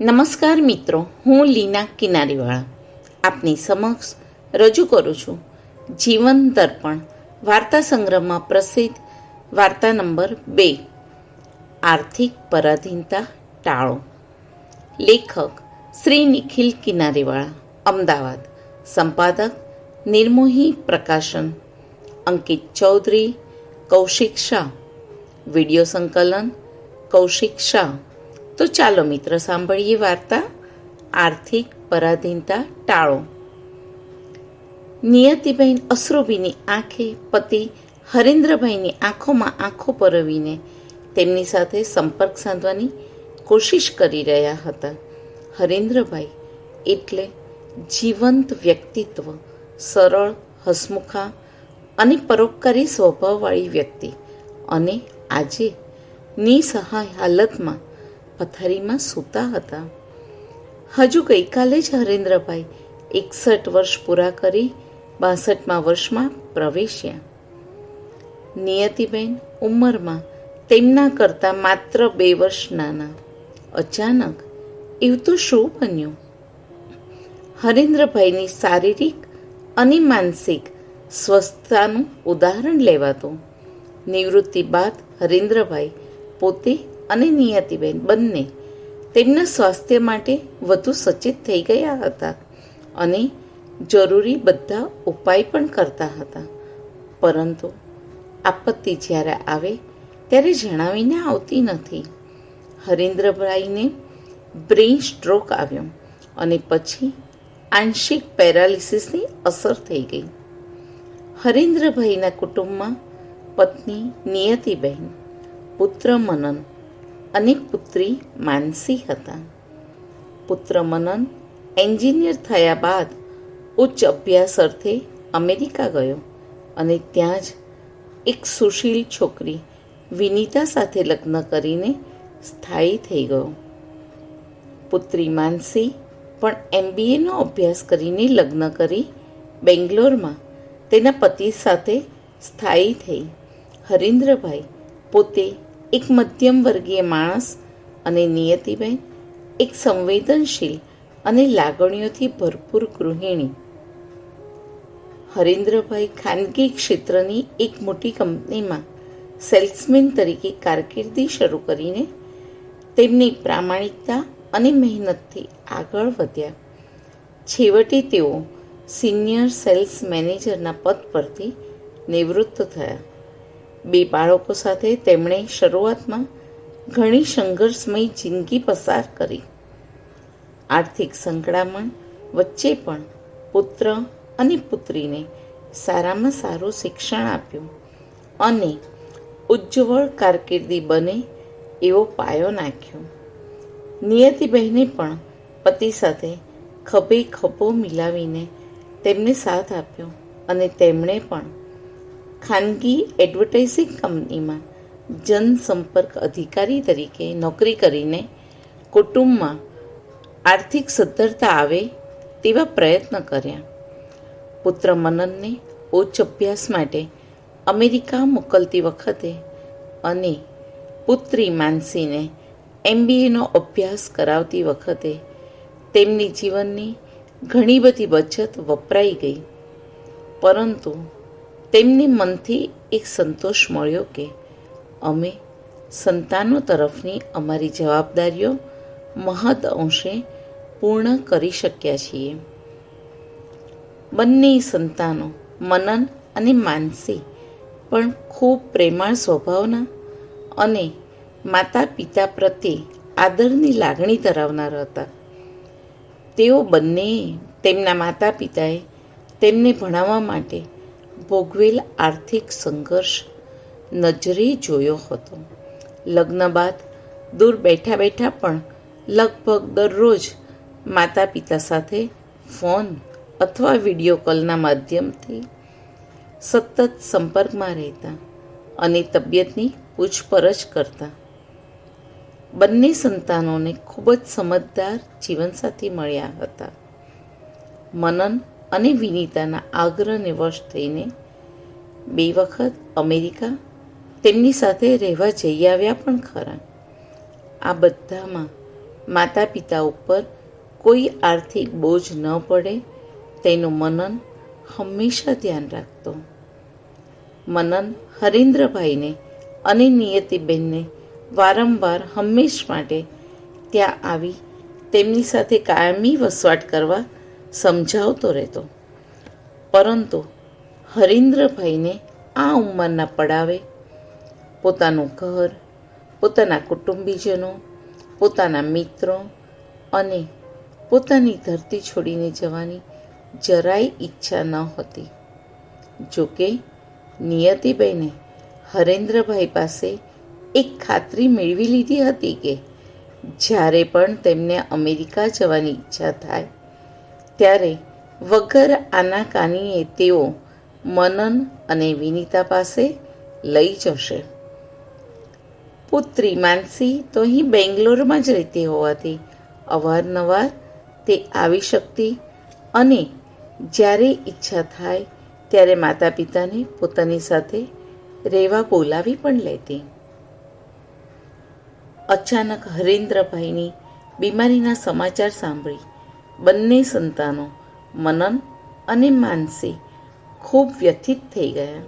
નમસ્કાર મિત્રો, હું લીના કિનારીવાળા. આપની સમક્ષ રજૂ કરું છું જીવન દર્પણ, વાર્તા સંગ્રહમાં પ્રસિદ્ધ વાર્તા નંબર બે, આર્થિક પરાધીનતા ટાળો. લેખક શ્રી નિખિલ કિનારીવાળા, અમદાવાદ. સંપાદક નિર્મોહી પ્રકાશન, અંકિત ચૌધરી, કૌશિક શાહ. વીડિયો સંકલન, કૌશિક શાહ. તો ચાલો મિત્ર, સાંભળીએ વાર્તા. આર્થિક પરાધીનતા ટાળો. નિયતિબહેન અશ્રુભીની આંખે પતિ હરેન્દ્રભાઈની આંખોમાં આંખો પરવીને તેમની સાથે સંપર્ક સાધવાની કોશિશ કરી રહ્યા હતા. હરેન્દ્રભાઈ એટલે જીવંત વ્યક્તિત્વ, સરળ, હસમુખા અને પરોપકારી સ્વભાવવાળી વ્યક્તિ. અને આજે નિસહાય હાલતમાં પથારીમાં સૂતા હતા. હજુ ગઈકાલે જ હરેન્દ્રભાઈ એકસઠ વર્ષ પૂરા કરી બાસઠમાં વર્ષમાં પ્રવેશ્યા. નિયતિબેન ઉંમરમાં તેમના કરતાં માત્ર બે વર્ષ નાના. અચાનક એવું તો શું બન્યું? હરેન્દ્રભાઈની શારીરિક અને માનસિક સ્વસ્થતાનું ઉદાહરણ લેવાતું. નિવૃત્તિ બાદ હરેન્દ્રભાઈ પોતે અને નિયતિબેન બંને તેમના સ્વાસ્થ્ય માટે વધુ સચેત થઈ ગયા હતા અને જરૂરી બધા ઉપાય પણ કરતા હતા. પરંતુ આપત્તિ જ્યારે આવે ત્યારે જણાવીને આવતી નથી. હરેન્દ્રભાઈને બ્રેઇન સ્ટ્રોક આવ્યો અને પછી આંશિક પેરાલિસિસની અસર થઈ ગઈ. હરીન્દ્રભાઈના કુટુંબમાં પત્ની નિયતિબહેન પુત્ર મનન અને પુત્રી માનસી હતા. પુત્ર મનન એન્જિનિયર થયા બાદ ઉચ્ચ અભ્યાસ અર્થે અમેરિકા ગયો અને ત્યાં જ એક સુશીલ છોકરી વિનીતા સાથે લગ્ન કરીને સ્થાયી થઈ ગયો. પુત્રી માનસી પણ એમબીએનો અભ્યાસ કરીને લગ્ન કરી બેંગ્લોરમાં તેના પતિ સાથે સ્થાયી થઈ. હરીન્દ્રભાઈ પોતે એક મધ્યમ વર્ગીય માણસ અને નિયતિબેન, એક સંવેદનશીલ અને લાગણીઓથી ભરપૂર ગૃહિણી. હરેન્દ્રભાઈ ખાનગી ક્ષેત્રની એક મોટી કંપનીમાં સેલ્સમેન તરીકે કારકિર્દી શરૂ કરીને તેમની પ્રામાણિકતા અને મહેનતથી આગળ વધ્યા. છેવટે તેઓ સિનિયર સેલ્સ મેનેજરના પદ પરથી નિવૃત્ત થયા. બે બાળકો સાથે તેમણે શરૂઆતમાં ઘણી સંઘર્ષમય જિંદગી પસાર કરી. આર્થિક સંકળામણ વચ્ચે પણ પુત્ર અને પુત્રીને સારામાં સારું શિક્ષણ આપ્યું અને ઉજ્જવળ કારકિર્દી બને એવો પાયો નાખ્યો. નિયતિબહેને પણ પતિ સાથે ખભે ખભો મિલાવીને તેમને સાથ આપ્યો અને તેમણે પણ ખાનગી એડવર્ટાઇઝિંગ કંપનીમાં જનસંપર્ક અધિકારી તરીકે નોકરી કરીને કુટુંબમાં આર્થિક સદ્ધરતા આવે તેવા પ્રયત્ન કર્યા. પુત્ર મનનને ઉચ્ચ અભ્યાસ માટે અમેરિકા મોકલતી વખતે અને પુત્રી માનસીને એમબીએનો અભ્યાસ કરાવતી વખતે તેમની જીવનની ઘણી બધી બચત વપરાઈ ગઈ. પરંતુ તેમને મનથી એક સંતોષ મળ્યો કે અમે સંતાનો તરફની અમારી જવાબદારીઓ મહદ અંશે પૂર્ણ કરી શક્યા છીએ. બંને સંતાનો મનન અને માનસી પણ ખૂબ પ્રેમાળ સ્વભાવના અને માતા પિતા પ્રત્યે આદરની લાગણી ધરાવનાર હતા. તેઓ બંને તેમના માતા પિતાએ તેમને ભણાવવા માટે ભોગવેલ આર્થિક સંઘર્ષ નજરે જોયો હતો. લગ્ન બાદ દૂર બેઠા બેઠા પણ લગભગ દરરોજ માતા પિતા સાથે ફોન અથવા વીડિયો કોલના માધ્યમથી સતત સંપર્કમાં રહેતા અને તબિયતની પૂછપરછ કરતા. બંને સંતાનોને ખૂબ જ સમજદાર જીવનસાથી મળ્યા હતા. મનન અને વિનીતાના આગ્રહને વશ થઈને બે વખત અમેરિકા તેમની સાથે રહેવા જઈ આવ્યા પણ ખરા. આ બધામાં માતા પિતા ઉપર કોઈ આર્થિક બોજ ન પડે, તેનું મનન હંમેશા ધ્યાન રાખતો. મનન હરીન્દ્રભાઈને અને નિયતિબેનને વારંવાર હંમેશ માટે ત્યાં આવી તેમની સાથે કાયમી વસવાટ કરવા સમજાવતો રહેતો. પરંતુ હરીન્દ્રભાઈને આ ઉંમરના પડાવે, પોતાનું ઘર, પોતાના કુટુંબીજનો, પોતાના મિત્રો અને પોતાની ધરતી છોડીને જવાની જરાય ઈચ્છા ન હતી. જોકે નિયતિબેને હરેન્દ્રભાઈ પાસે એક ખાતરી મેળવી લીધી હતી કે જ્યારે પણ તેમને અમેરિકા જવાની ઈચ્છા થાય ત્યારે વગર આનાકાનીએ તેઓ મનન અને વિનીતા પાસે લઈ જશે. પુત્રી માનસી તો અહીં બેંગ્લોરમાં જ રહેતી હોવાથી અવારનવાર તે આવી શકતી અને જ્યારે ઈચ્છા થાય ત્યારે માતા પિતાને પોતાની સાથે રહેવા બોલાવી પણ લેતી. અચાનક હરેન્દ્રભાઈની બીમારીના સમાચાર સાંભળી બંને સંતાનો મનન અને માનસી ખૂબ વ્યથિત થઈ ગયા.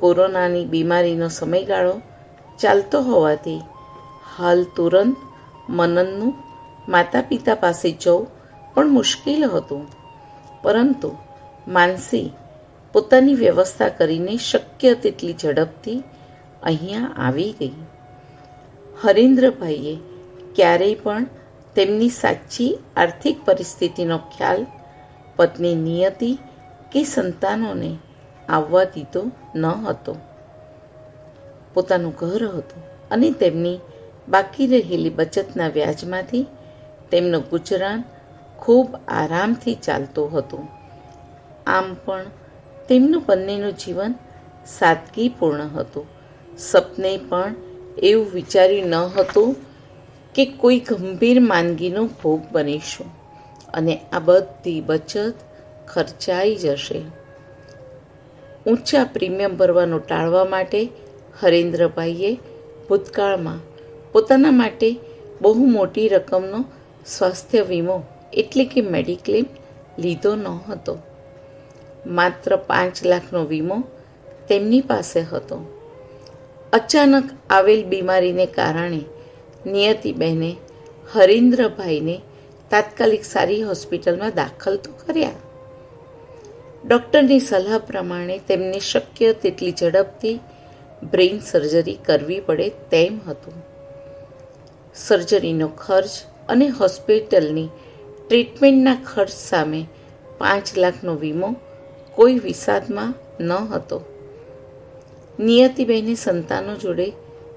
કોરોનાની બીમારીનો સમયગાળો ચાલતો હોવાથી હાલ તુરંત મનનનું માતા પિતા પાસે જવું પણ મુશ્કેલ હતું. પરંતુ માનસી પોતાની વ્યવસ્થા કરીને શક્ય તેટલી ઝડપથી અહીંયા આવી ગઈ. હરેન્દ્રભાઈએ ક્યારેય પણ તેમની સાચી આર્થિક પરિસ્થિતિનો ખ્યાલ, પત્ની નિયતિ કે સંતાનોને આવવા દીધો ન હતો. પોતાનું ઘર હતું અને તેમની બાકી રહેલી બચતના વ્યાજમાંથી તેમનું ગુજરાન ખૂબ આરામથી ચાલતું હતું. આમ પણ તેમનું બંનેનું જીવન સાદગીપૂર્ણ હતું. સપને પણ એવું વિચાર્યું ન હતું કે કોઈ ગંભીર માંદગીનો ભોગ બનીશું અને આ બધી બચત ખર્ચાઈ જશે. ઊંચા પ્રીમિયમ ભરવાનું ટાળવા માટે હરેન્દ્રભાઈએ ભૂતકાળમાં પોતાના માટે બહુ મોટી રકમનો સ્વાસ્થ્ય વીમો એટલે કે મેડિક્લેમ લીધો ન હતો માત્ર પાંચ લાખનો વીમો તેમની પાસે હતો. અચાનક આવેલ બીમારીને કારણે નિયતિબહેને હરીન્દ્રભાઈને તાત્કાલિક સારી હોસ્પિટલમાં દાખલ તો કર્યા. ડૉક્ટરની સલાહ પ્રમાણે તેમને શક્ય તેટલી ઝડપથી બ્રેઇન સર્જરી કરવી પડે તેમ હતું. સર્જરીનો ખર્ચ અને હોસ્પિટલની ટ્રીટમેન્ટના ખર્ચ સામે પાંચ લાખનો વીમો કોઈ વિષાદમાં ન હતો. નિયતિબહેને સંતાનો જોડે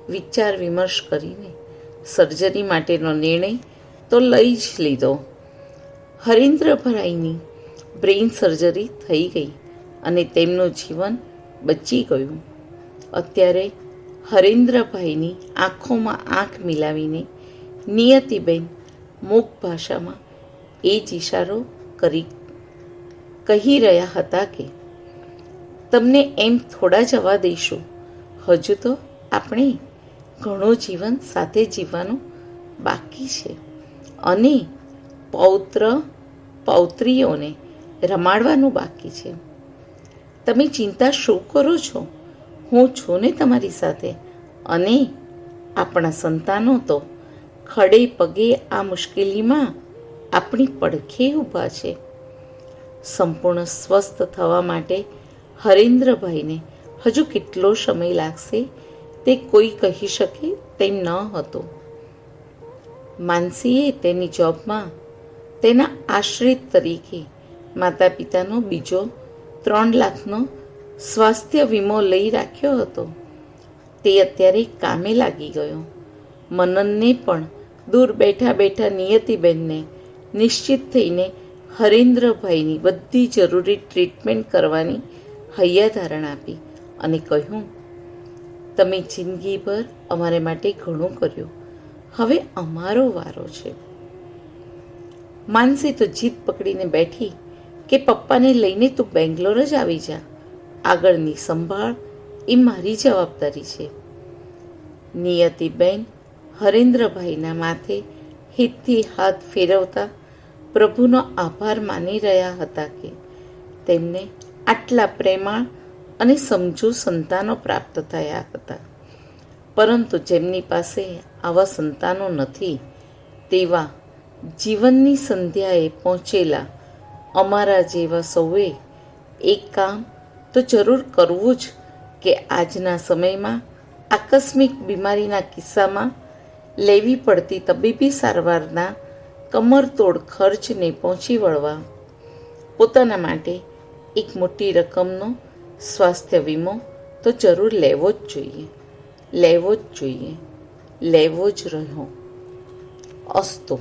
વિચાર વિમર્શ કરીને સર્જરી માટેનો નિર્ણય તો લઈ જ લીધો. હરીન્દ્રભાઈની બ્રેઇન સર્જરી થઈ ગઈ અને તેમનું જીવન બચી ગયું. અત્યારે હરેન્દ્રભાઈની આંખોમાં આંખ મિલાવીને નિયતિબેન મૂક ભાષામાં એ જ ઇશારો કરી કહી રહ્યા હતા કે, તમને એમ થોડા જવા દઈશું. હજુ તો આપણે ઘણું જીવન સાથે જીવવાનું બાકી છે. અને પૌત્ર, પૌત્રીઓને રમાડવાનું બાકી છે. તમે ચિંતા શું કરો છો? હું છું ને તમારી સાથે. અને આપણા સંતાનો તો ખડે પગે આ મુશ્કેલીમાં આપણી પડખે ઊભા છે. સંપૂર્ણ સ્વસ્થ થવા માટે હરેન્દ્રભાઈને હજુ કેટલો સમય લાગશે? તે કોઈ કહી શકે તેમ ન હતું. માનસીએ તેની જોબમાં તેના આશ્રિત તરીકે માતા પિતાનો બીજો ત્રણ લાખનો સ્વાસ્થ્ય વીમો લઈ રાખ્યો હતો. તે અત્યારે કામે લાગી ગયો. મનનને પણ દૂર બેઠા બેઠા નિયતિબેનને નિશ્ચિત થઈને હરેન્દ્રભાઈની બધી જરૂરી ટ્રીટમેન્ટ કરવાની હૈયાધારણ આપી અને કહ્યું તમે જિંદગીભર અમારે માટે ઘણું કર્યું. હવે અમારો વારો છે. માનસી તો જીત પકડીને બેઠી કે પપ્પાને લઈને તું બેંગ્લોર જ આવી જા. આગળની સંભાળ એ મારી જવાબદારી છે. નિયતિબેન હરેન્દ્રભાઈના માથે હિતથી હાથ ફેરવતા પ્રભુનો આભાર માની રહ્યા હતા કે તેમને આટલા પ્રેમાળ અને સમજુ સંતાનો પ્રાપ્ત થયા હતા. પરંતુ જેમની પાસે આવા સંતાનો નથી, તેવા જીવનની સંધ્યાએ પહોંચેલા અમારા જેવા સૌએ એક કામ તો જરૂર કરવું જ કે આજના સમયમાં આકસ્મિક બીમારીના કિસ્સામાં લેવી પડતી તબીબી સારવારના કમરતોડ ખર્ચને પહોંચી વળવા પોતાના માટે એક મોટી રકમનો સ્વાસ્થ્ય વીમો તો જરૂર લેવો જ જોઈએ. લેવો જ જોઈએ. લેવો જ રહ્યો. અસ્તુ.